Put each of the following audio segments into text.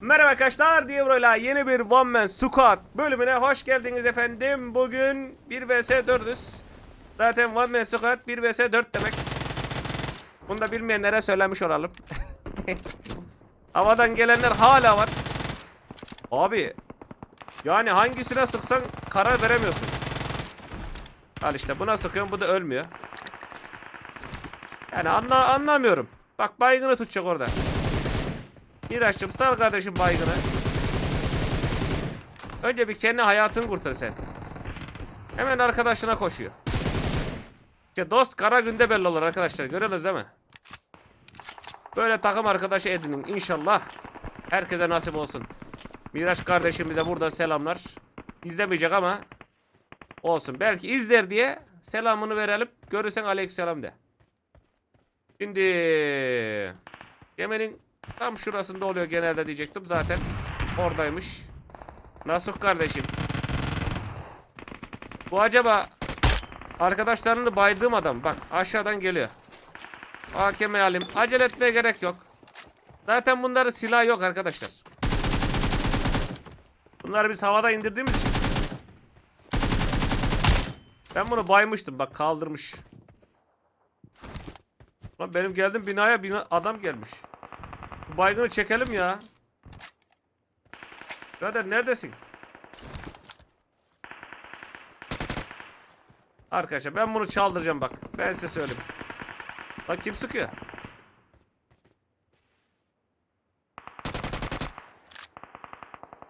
Merhaba arkadaşlar, Diablo'yla yeni bir One Man Squad bölümüne hoş geldiniz efendim. Bugün 1 vs 4'üz. Zaten One Man Squad 1 vs 4 demek. Bunu da bilmeyenlere söylemiş olalım. Havadan gelenler hala var. Abi, yani hangisine sıksan karar veremiyorsun. Al işte buna sıkıyorum bu da ölmüyor. Yani anla anlamıyorum. Bak baygını tutacak orada. Miraç'cığım sal kardeşim baygını. Önce bir kendi hayatını kurtar sen. Hemen arkadaşına koşuyor. İşte dost kara günde belli olur arkadaşlar. Görüyorsunuz değil mi? Böyle takım arkadaşı edinin inşallah. Herkese nasip olsun. Miraç kardeşimize burada selamlar. İzlemeyecek ama olsun. Belki izler diye selamını verelim. Görürsen aleykümselam de. Şimdi Yemen'in tam şurasında oluyor genelde diyecektim. Zaten oradaymış. Nasuh kardeşim. Bu acaba arkadaşlarını baydığım adam. Bak aşağıdan geliyor. AKM alayım. Acele etmeye gerek yok. Zaten bunların silah yok arkadaşlar. Bunları biz havada indirdiğimiz için. Ben bunu baymıştım. Bak kaldırmış. Lan benim geldim binaya bina adam gelmiş. Baygını çekelim ya. Birader neredesin? Arkadaşlar ben bunu çaldıracağım bak. Ben size söyleyeyim. Bak kim sıkıyor?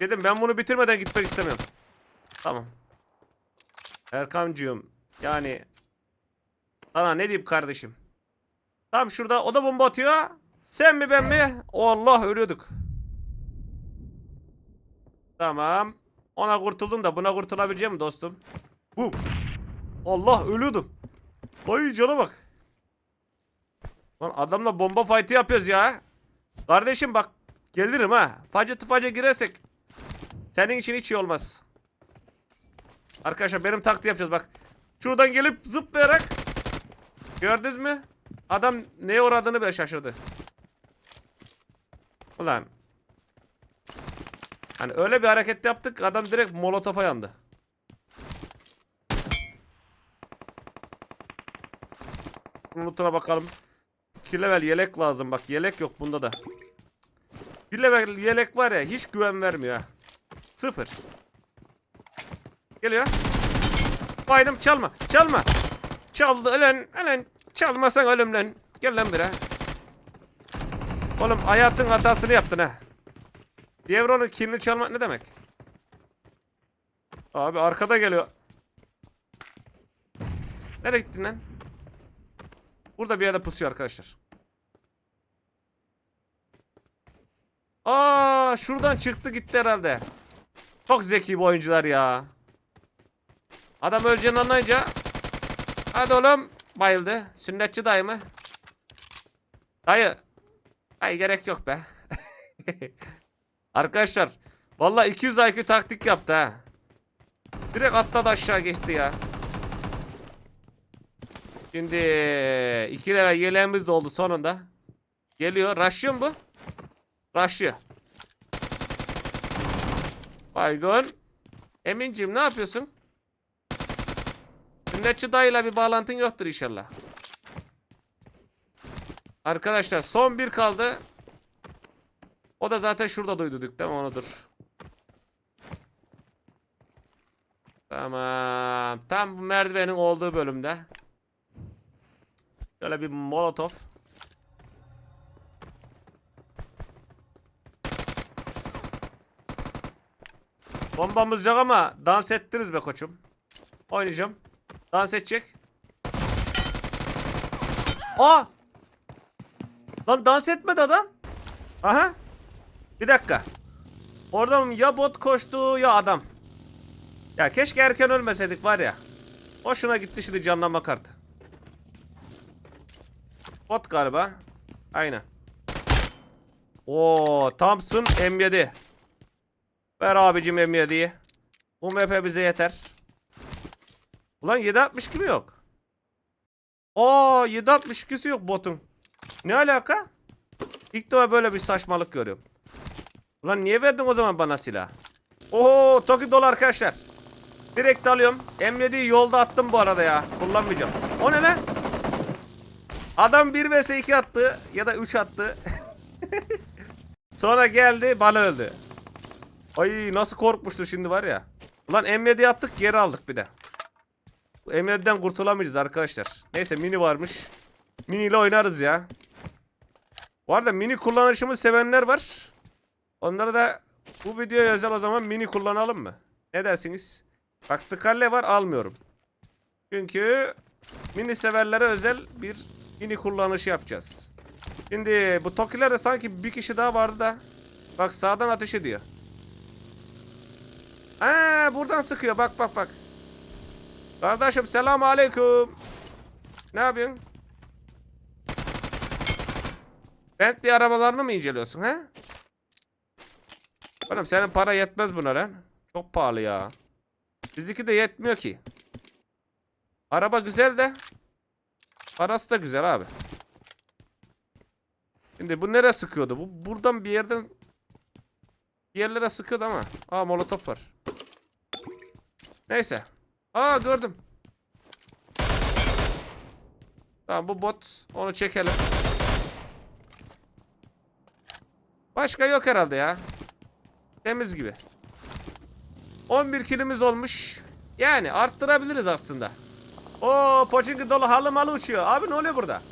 Dedim ben bunu bitirmeden gitmek istemiyorum. Tamam. Erkancığım yani sana ne diyeyim kardeşim? Tam şurada o da bomba atıyor. Sen mi ben mi? Allah ölüyorduk. Tamam. Ona kurtuldum da buna kurtulabileceğim mi dostum? Bu. Allah ölüyordum. Ay cana bak. Lan adamla bomba fight'ı yapıyoruz ya. Kardeşim bak gelirim ha. Facı tıfaca girersek senin için hiç iyi olmaz. Arkadaşlar benim taktiği yapacağız bak. Şuradan gelip zıplayarak Gördünüz mü? Adam neye uğradığını bile şaşırdı. Ulan. Hani öyle bir hareket yaptık adam direkt molotofa yandı. Lootuna bakalım. 2 level yelek lazım bak yelek yok bunda da. 1 level yelek var ya hiç güven vermiyor ha. Sıfır. Geliyor. Baydım çalma çalma. Çaldı ölen ölen. Çalmasan ölüm lan. Gel lan bire. Oğlum hayatın hatasını yaptın ha. Devron'un kilini çalmak ne demek? Abi arkada geliyor. Nereye gittin lan? Burada bir yerde pusuyor arkadaşlar. Aa şuradan çıktı gitti herhalde. Çok zeki bu oyuncular ya. Adam öleceğini anlayınca Hadi oğlum. Bayıldı. Sünnetçi dayı mı? Dayı. Ay gerek yok be. Arkadaşlar. Vallahi 200 IQ taktik yaptı ha. Direkt atladı aşağı geçti ya. Şimdi 2 level yeleğimiz de oldu sonunda. Geliyor. Rushlıyor mu bu? Rushlıyor. Baygın. Emincim ne yapıyorsun? Sünnetçi dayıyla bir bağlantın yoktur inşallah. Arkadaşlar son bir kaldı. O da zaten şurada duyduk değil mi onudur. Tamam. Tam bu merdivenin olduğu bölümde. Şöyle bir molotof. Bombamız yok ama dans ettiniz be koçum. Oynayacağım. Dans edecek. Aa! Lan dans etmedi adam. Aha. Bir dakika. Oradan ya bot koştu ya adam. Ya keşke erken ölmeseydik var ya. Hoşuna gitti şimdi canlanma kartı. Bot galiba. Aynen. Oo, Thompson M7. Ver abicim M7'yi. Bu map bize yeter. Ulan 762 mi yok? Aa 762'si yok botun. Ne alaka? İlk defa böyle bir saçmalık görüyorum. Ulan niye verdin o zaman bana silah? Oo Toki dolu arkadaşlar. Direkt alıyorum. M7'yi yolda attım bu arada ya. Kullanmayacağım. O ne lan? Adam 1 vs 2 attı ya da 3 attı. Sonra geldi bana öldü. Ay nasıl korkmuştur şimdi var ya. Ulan M7'yi attık geri aldık bir de. M7'den kurtulamayacağız arkadaşlar. Neyse mini varmış. Mini ile oynarız ya. Bu arada mini kullanışımı sevenler var. Onlara da bu videoya özel o zaman mini kullanalım mı? Ne dersiniz? Bak Scarlet var almıyorum. Çünkü mini severlere özel bir mini kullanışı yapacağız. Şimdi bu Tokilerde sanki bir kişi daha vardı da. Bak sağdan ateş ediyor. Aa, buradan sıkıyor bak bak bak. Kardeşim selam aleyküm. Ne yapıyorsun? Bentley arabalarını mı inceliyorsun he? Oğlum senin para yetmez buna lan. Çok pahalı ya. Bizimki de yetmiyor ki. Araba güzel de. Parası da güzel abi. Şimdi bu nereye sıkıyordu? Bu buradan bir yerden bir yerlere sıkıyordu ama. Aa molotof var. Neyse. Aa gördüm. Tamam bu bot. Onu çekelim. Başka yok herhalde ya. Temiz gibi. 11 kilimiz olmuş. Yani arttırabiliriz aslında. Oo poçinki dolu halı malı uçuyor. Abi ne oluyor burada?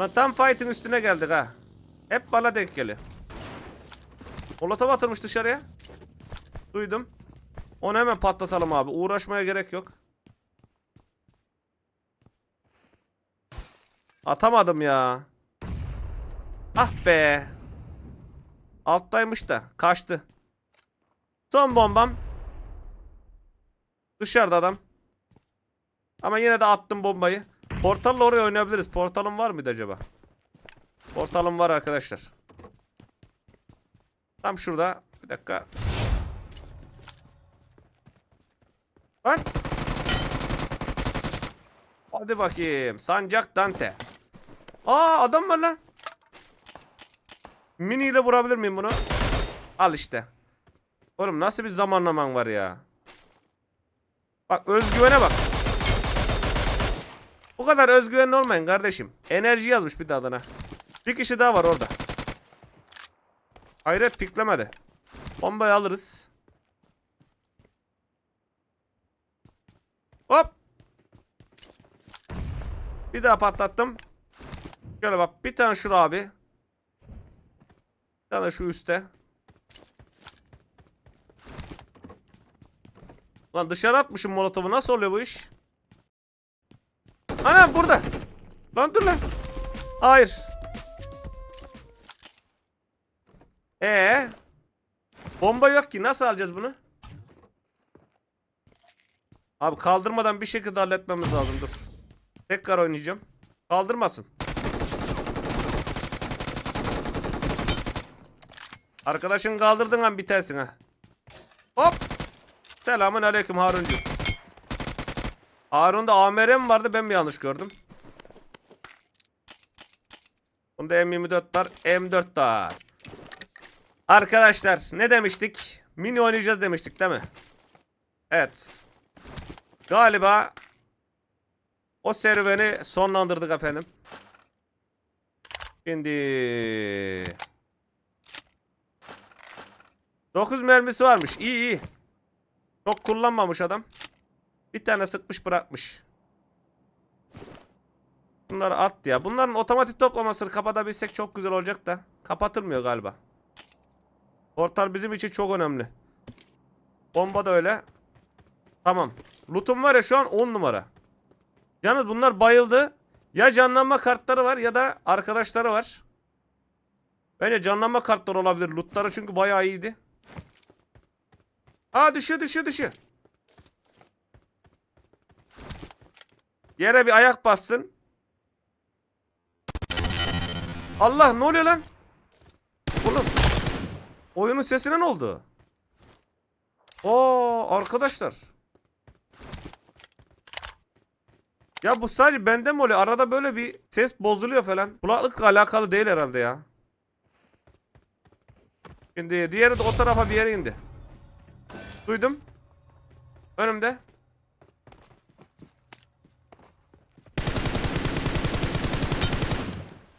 Lan tam fight'in üstüne geldik ha. Hep bana denk geliyor. Molotov atılmış dışarıya. Duydum. Onu hemen patlatalım abi. Uğraşmaya gerek yok. Atamadım ya. Ah be. Alttaymış da kaçtı. Son bombam. Dışarıda adam. Ama yine de attım bombayı. Portalla oraya oynayabiliriz. Portalım var mıydı acaba? Portalım var arkadaşlar. Tam şurada. Bir dakika. Lan. Hadi bakayım. Sancak Dante. Aa adam var lan. Mini ile vurabilir miyim bunu? Al işte. Oğlum nasıl bir zamanlaman var ya. Bak özgüvene bak. Bu kadar özgüvenli olmayın kardeşim. Enerji yazmış bir de adına. Bir kişi daha var orada. Hayret piklemedi. Bombayı alırız. Hop. Bir daha patlattım. Şöyle bak bir tane şura abi. Tane şu üstte. Lan dışarı atmışım molotovu. Nasıl oluyor bu iş? Ana burada. Lan dur lan. Hayır. Ee? Bomba yok ki. Nasıl alacağız bunu? Abi kaldırmadan bir şekilde halletmemiz lazım. Dur. Tekrar oynayacağım. Kaldırmasın. Arkadaşın kaldırdın an bitersin ha. Hop. Selamun aleyküm Haruncu. Harun'da AMR mi vardı ben mi yanlış gördüm? Bunda M24 var M4 var. Arkadaşlar ne demiştik? Mini oynayacağız demiştik değil mi? Evet. Galiba o serüveni sonlandırdık efendim. Şimdi 9 mermisi varmış. İyi iyi. Çok kullanmamış adam. Bir tane sıkmış bırakmış. Bunları at ya. Bunların otomatik toplamasını kapatabilsek çok güzel olacak da. Kapatılmıyor galiba. Portal bizim için çok önemli. Bomba da öyle. Tamam. Loot'um var ya şu an 10 numara. Yalnız bunlar bayıldı. Ya canlanma kartları var ya da arkadaşları var. Bence canlanma kartları olabilir. Loot'ları çünkü bayağı iyiydi. Aa düşüyor düşüyor düşüyor. Yere bir ayak bassın. Allah ne oluyor lan? Oğlum. Oyunun sesine ne oldu? Oo arkadaşlar. Ya bu sadece bende mi oluyor? Arada böyle bir ses bozuluyor falan. Kulaklıkla alakalı değil herhalde ya. Şimdi diğeri de o tarafa bir yere indi. Duydum. Önümde.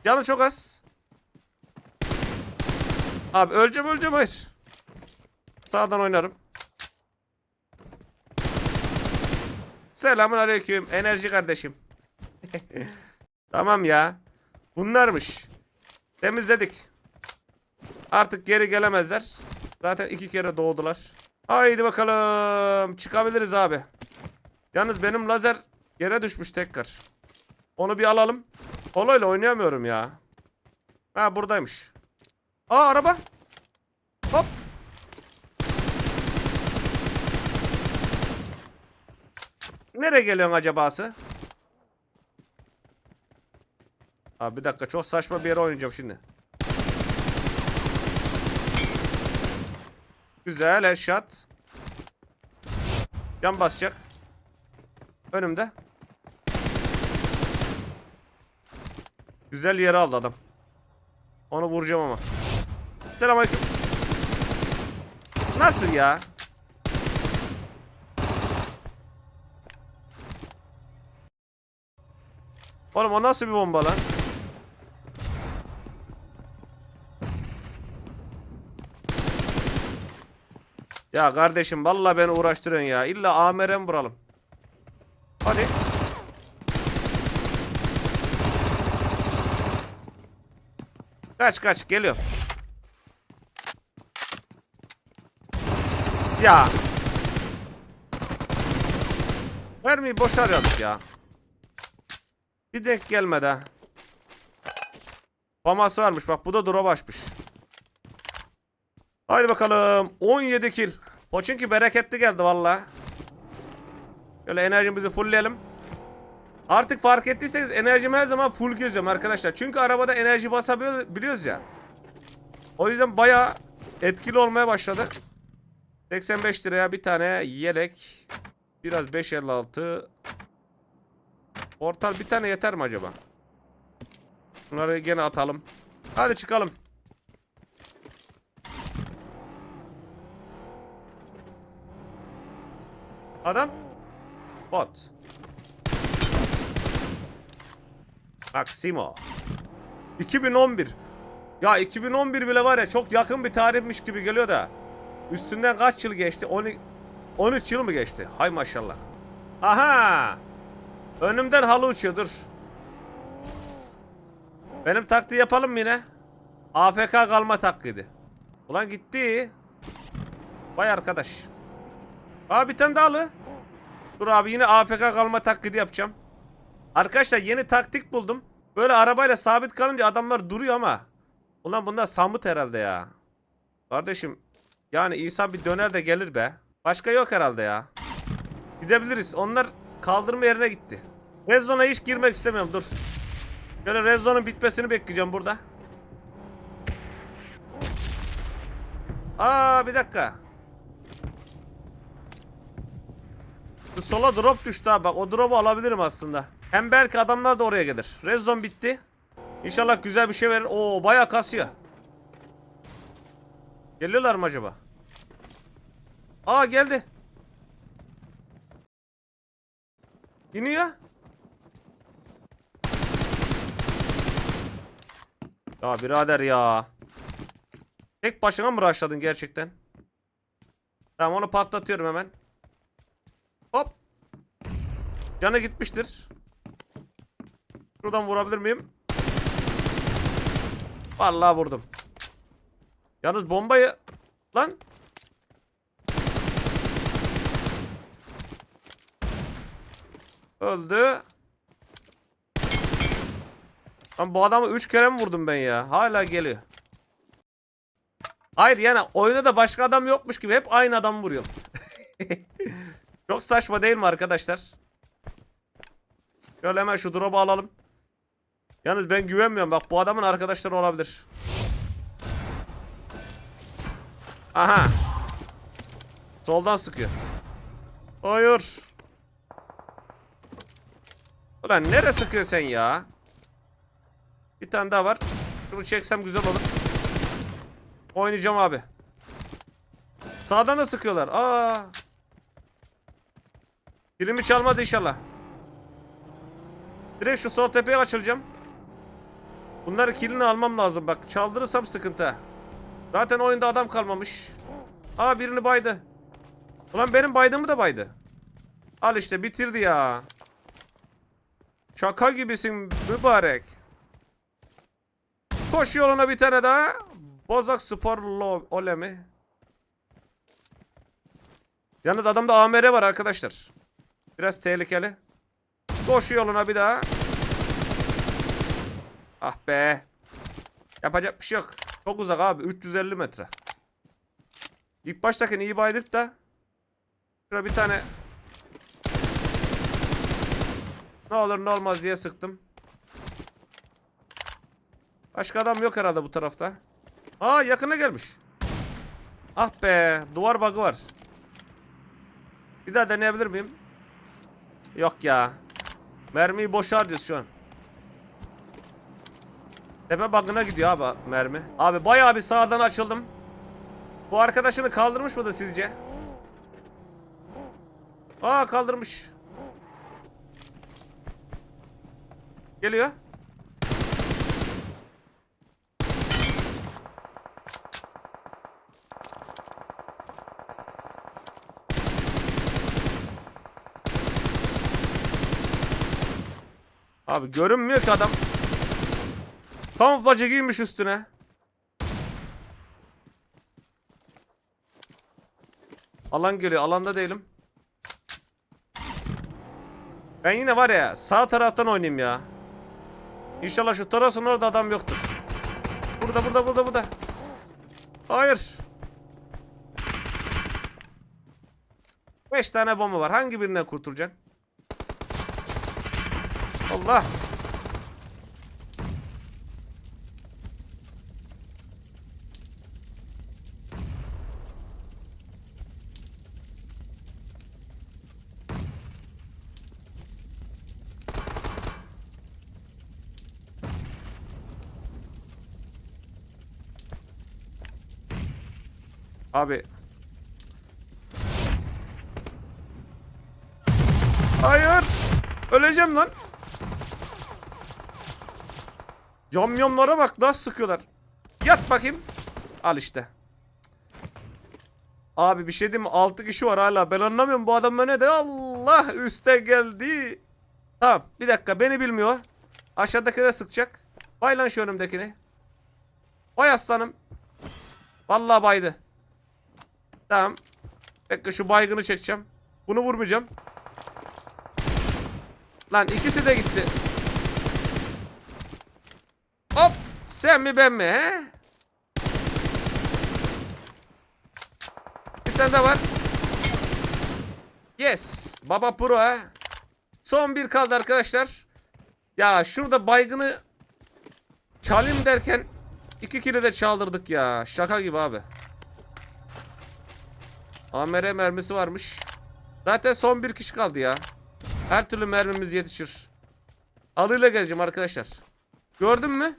Canı çok az. Abi öleceğim öleceğim hayır. Sağdan oynarım. Selamun aleyküm enerji kardeşim. tamam ya. Bunlarmış. Temizledik. Artık geri gelemezler. Zaten iki kere doğdular. Haydi bakalım. Çıkabiliriz abi. Yalnız benim lazer yere düşmüş tekrar. Onu bir alalım. Polo'yla oynayamıyorum ya. Ha buradaymış. Aa araba. Hop. Nereye geliyorsun acabası? Abi bir dakika çok saçma bir yere oynayacağım şimdi. Güzel headshot. Can basacak. Önümde. Güzel yere aldı adam. Onu vuracağım ama. Selamünaleyküm. Nasıl ya? Oğlum o nasıl bir bomba lan? Ya kardeşim vallahi beni uğraştırıyorsun ya. İlla AMR'e vuralım? Hadi. Kaç kaç geliyor. Ya. Mermiyi boş harcadık ya. Bir denk gelmedi ha. Faması varmış bak bu da drop açmış. Haydi bakalım 17 kill. Poçinki bereketli geldi valla. Şöyle enerjimizi fullleyelim. Artık fark ettiyseniz enerjim her zaman full geziyorum arkadaşlar. Çünkü arabada enerji basabiliyoruz ya. O yüzden baya etkili olmaya başladı. 85 liraya bir tane yelek. Biraz 556. Portal bir tane yeter mi acaba? Bunları gene atalım. Hadi çıkalım. Adam. Bot. Maximo. 2011. Ya 2011 bile var ya çok yakın bir tarihmiş gibi geliyor da. Üstünden kaç yıl geçti? 12 13 yıl mı geçti? Hay maşallah. Aha! Önümden halı uçuyor dur. Benim taktiği yapalım mı yine? AFK kalma taklidi. Ulan gitti. Vay arkadaş. Aa bir tane daha halı. Dur abi yine AFK kalma taklidi yapacağım. Arkadaşlar yeni taktik buldum. Böyle arabayla sabit kalınca adamlar duruyor ama. Ulan bunlar samut herhalde ya. Kardeşim yani insan bir döner de gelir be. Başka yok herhalde ya. Gidebiliriz. Onlar kaldırma yerine gitti. Red zone'a hiç girmek istemiyorum dur. Şöyle red zone'un bitmesini bekleyeceğim burada. Aa bir dakika. Sola drop düştü ha bak o drop'u alabilirim aslında. Hem belki adamlar da oraya gelir. Red zone bitti. İnşallah güzel bir şey verir. Oo bayağı kasıyor. Geliyorlar mı acaba? Aa geldi. İniyor. Ya birader ya. Tek başına mı rushladın gerçekten? Tamam onu patlatıyorum hemen. Hop. Canı gitmiştir. Şuradan vurabilir miyim? Vallahi vurdum. Yalnız bombayı lan öldü. Lan bu adamı 3 kere mi vurdum ben ya? Hala geliyor. Hayır yani oyunda da başka adam yokmuş gibi hep aynı adamı vuruyorum. Çok saçma değil mi arkadaşlar? Şöyle hemen şu drop'u alalım. Yalnız ben güvenmiyorum. Bak bu adamın arkadaşları olabilir. Aha. Soldan sıkıyor. Hayır. Ulan nere sıkıyor sen ya? Bir tane daha var. Şunu çeksem güzel olur. Oynayacağım abi. Sağdan da sıkıyorlar. Aa. Birimi çalmadı inşallah. Direkt şu sol tepeye açılacağım. Bunları kilini almam lazım bak. Çaldırırsam sıkıntı. Zaten oyunda adam kalmamış. Aa birini baydı. Ulan benim baydığımı da baydı. Al işte bitirdi ya. Şaka gibisin mübarek. Koş yoluna bir tane daha. Bozak Spor Lo Ole mi? Yalnız adamda AMR var arkadaşlar. Biraz tehlikeli. Koş yoluna bir daha. Ah be. Yapacak bir şey yok. Çok uzak abi. 350 metre. İlk baştakini iyi baydık da. Şuraya bir tane. Ne olur ne olmaz diye sıktım. Başka adam yok herhalde bu tarafta. Aa yakına gelmiş. Ah be. Duvar bug'ı var. Bir daha deneyebilir miyim? Yok ya. Mermiyi boşa harcıyoruz şu an. Tepe bug'ına gidiyor abi mermi. Abi bayağı bir sağdan açıldım. Bu arkadaşını kaldırmış mıdır sizce? Aa kaldırmış. Geliyor. Abi görünmüyor ki adam. Kamuflajı giymiş üstüne. Alan geliyor. Alanda değilim. Ben yine var ya sağ taraftan oynayayım ya. İnşallah şu tarafın orada adam yoktur. Burada burada burada burada. Hayır. Beş tane bomba var. Hangi birinden kurtulacaksın? Allah. Abi. Hayır. Öleceğim lan. Yamyamlara bak nasıl sıkıyorlar. Yat bakayım. Al işte. Abi bir şey diyeyim mi? 6 kişi var hala. Ben anlamıyorum bu adam ne de Allah üste geldi. Tamam bir dakika beni bilmiyor. Aşağıdakine sıkacak. Bay lan şu önümdekini. Bay aslanım. Vallahi baydı. Tamam. Bekle şu baygını çekeceğim. Bunu vurmayacağım. Lan ikisi de gitti. Hop. Sen mi ben mi he? Bir tane daha var. Yes. Baba pro ha. Son bir kaldı arkadaşlar. Ya şurada baygını çalayım derken iki kilo de çaldırdık ya. Şaka gibi abi. AMR mermisi varmış. Zaten son bir kişi kaldı ya. Her türlü mermimiz yetişir. Alıyla geleceğim arkadaşlar. Gördün mü?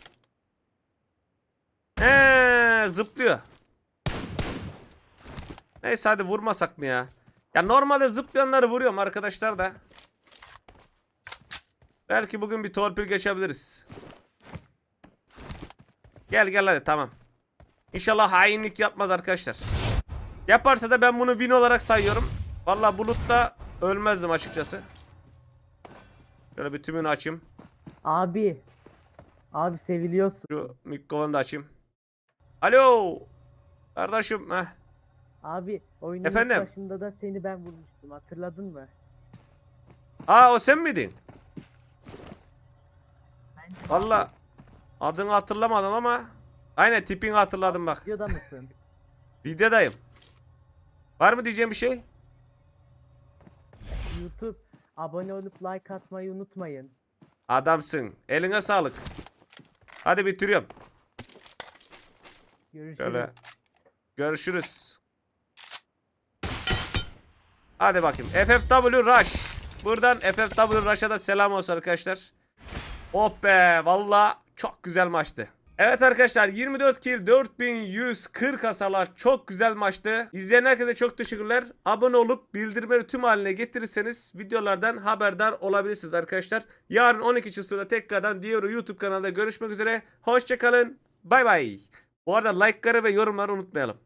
Eee zıplıyor. Neyse hadi vurmasak mı ya? Ya normalde zıplayanları vuruyorum arkadaşlar da. Belki bugün bir torpil geçebiliriz. Gel gel hadi tamam. İnşallah hainlik yapmaz arkadaşlar. Yaparsa da ben bunu win olarak sayıyorum. Vallahi bulutta ölmezdim açıkçası. Şöyle bir tümünü açayım. Abi. Abi seviliyorsun. Şu mikrofonu da açayım. Alo. Kardeşim. Heh. Abi oyunun ilk Efendim? başında da seni ben vurmuştum hatırladın mı? Aa o sen miydin? Ben Valla adını hatırlamadım ama aynen tipini hatırladım bak. videoda mısın? Videodayım. Var mı diyeceğim bir şey? YouTube abone olup like atmayı unutmayın. Adamsın. Eline sağlık. Hadi bitiriyorum. Görüşürüz. Şöyle. Görüşürüz. Hadi bakayım. FFW Rush. Buradan FFW Rush'a da selam olsun arkadaşlar. Oh be valla çok güzel maçtı. Evet arkadaşlar 24 kill 4140 hasarla çok güzel maçtı. İzleyen herkese çok teşekkürler. Abone olup bildirimleri tüm haline getirirseniz videolardan haberdar olabilirsiniz arkadaşlar. Yarın 12 sonra tekrardan diğer YouTube kanalında görüşmek üzere. Hoşçakalın. Bay bay. Bu arada like'ları ve yorumları unutmayalım.